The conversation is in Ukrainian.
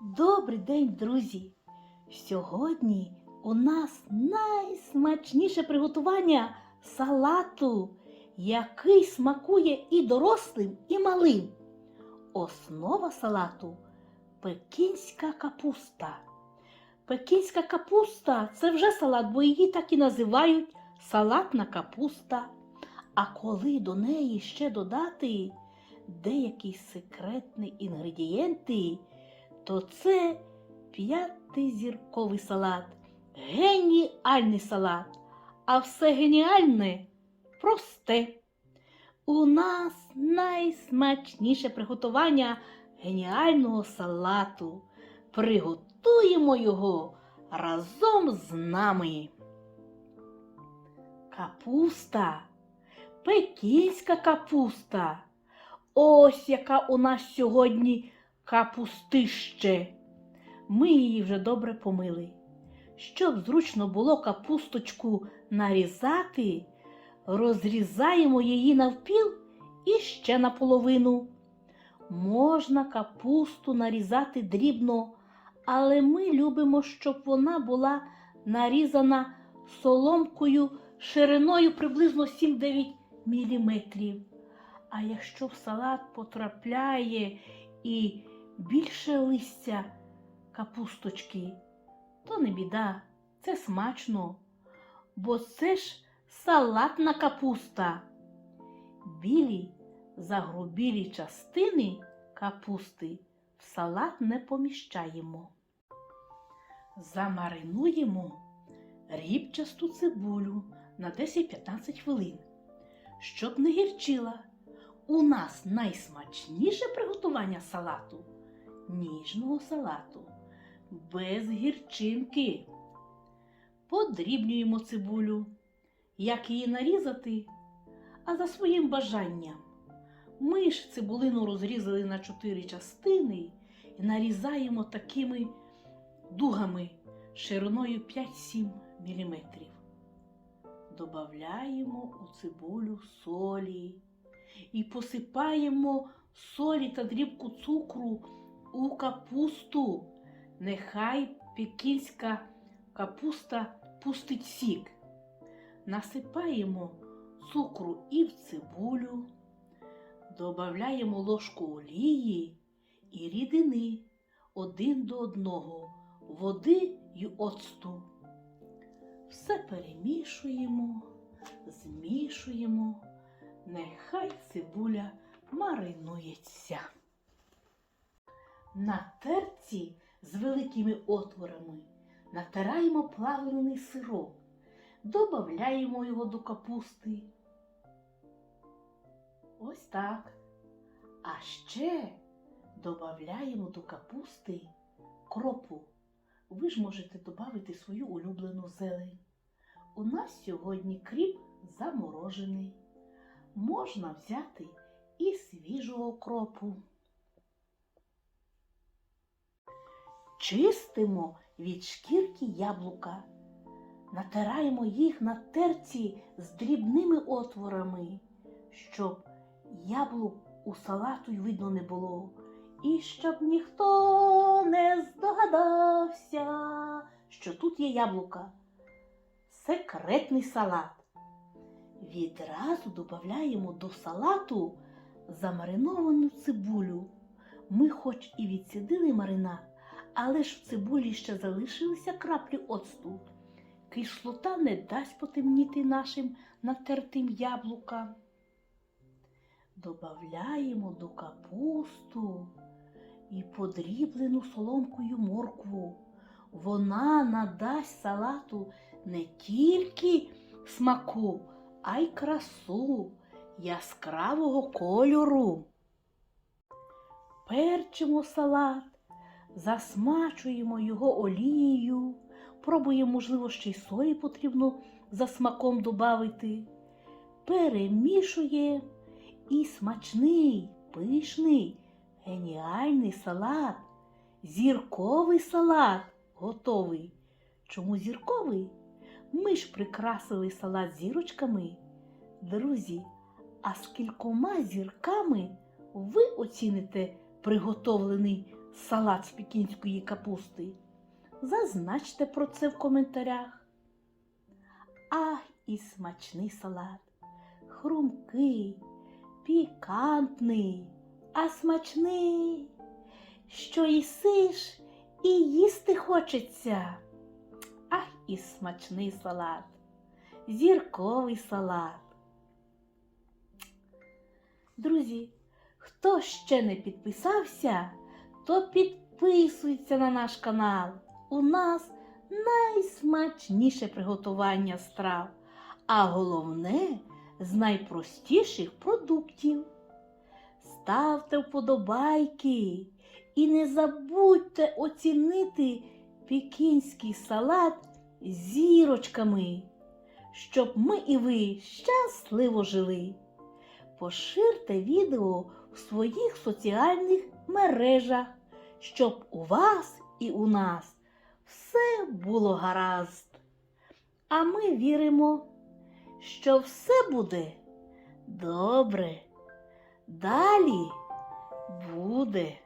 Добрий день, друзі! Сьогодні у нас найсмачніше приготування салату, який смакує і дорослим, і малим. Основа салату пекінська капуста. Пекінська капуста це вже салат, бо її так і називають салатна капуста. А коли до неї ще додати деякі секретні інгредієнти, то це п'ятизірковий салат, геніальний салат, а все геніальне просте. У нас найсмачніше приготування геніального салату. Приготуємо його разом з нами. Капуста, пекінська капуста. Ось яка у нас сьогодні капустище. Ми її вже добре помили. Щоб зручно було капусточку нарізати, розрізаємо її навпіл і ще наполовину. Можна капусту нарізати дрібно, але ми любимо, щоб вона була нарізана соломкою шириною приблизно 7-9 мм. А якщо в салат потрапляє і більше листя капусточки, то не біда, це смачно, бо це ж салатна капуста. Білі загрубілі частини капусти в салат не поміщаємо. Замаринуємо рібчасту цибулю на 10-15 хвилин, щоб не гірчила. У нас найсмачніше приготування салату ніжного салату без гірчинки. Подрібнюємо цибулю. Як її нарізати? А за своїм бажанням. Ми ж цибулину розрізали на чотири частини і нарізаємо такими дугами шириною 5-7 мм. Добавляємо у цибулю солі і посипаємо солі та дрібку цукру у капусту. Нехай пекінська капуста пустить сік. Насипаємо цукру і в цибулю, додаємо ложку олії і рідини один до одного, води й оцту. Все перемішуємо, змішуємо, нехай цибуля маринується. На терці з великими отворами натираємо плавлений сироп, додаємо його до капусти. Ось так. А ще додаємо до капусти кропу. Ви ж можете додати свою улюблену зелень. У нас сьогодні кріп заморожений. Можна взяти і свіжого кропу. Чистимо від шкірки яблука, натираємо їх на терці з дрібними отворами, щоб яблук у салату й видно не було, і щоб ніхто не здогадався, що тут є яблука. Секретний салат. Відразу додаємо до салату замариновану цибулю. Ми хоч і відсідили маринад, але ж в цибулі ще залишилися краплі оцту. Кислота не дасть потемніти нашим натертим яблукам. Добавляємо до капусту і подріблену соломкою моркву. Вона надасть салату не тільки смаку, а й красу яскравого кольору. Перчимо салат, засмачуємо його олією, пробуємо, можливо, ще й солі потрібно за смаком додати. Перемішуємо і смачний, пишний, геніальний салат, зірковий салат готовий. Чому зірковий? Ми ж прикрасили салат зірочками. Друзі, а з кількома зірками ви оціните приготовлений салат з пекінської капусти? Зазначте про це в коментарях. Ах, і смачний салат, хрумкий, пікантний, а смачний, що їсиш і їсти хочеться. Ах, і смачний салат, зірковий салат. Друзі, хто ще не підписався, то підписуйся на наш канал. У нас найсмачніше приготування страв, а головне з найпростіших продуктів. Ставте вподобайки і не забудьте оцінити пекінський салат зірочками, щоб ми і ви щасливо жили. Поширте відео в своїх соціальних мережах, щоб у вас і у нас все було гаразд. А ми віримо, що все буде добре. Далі буде.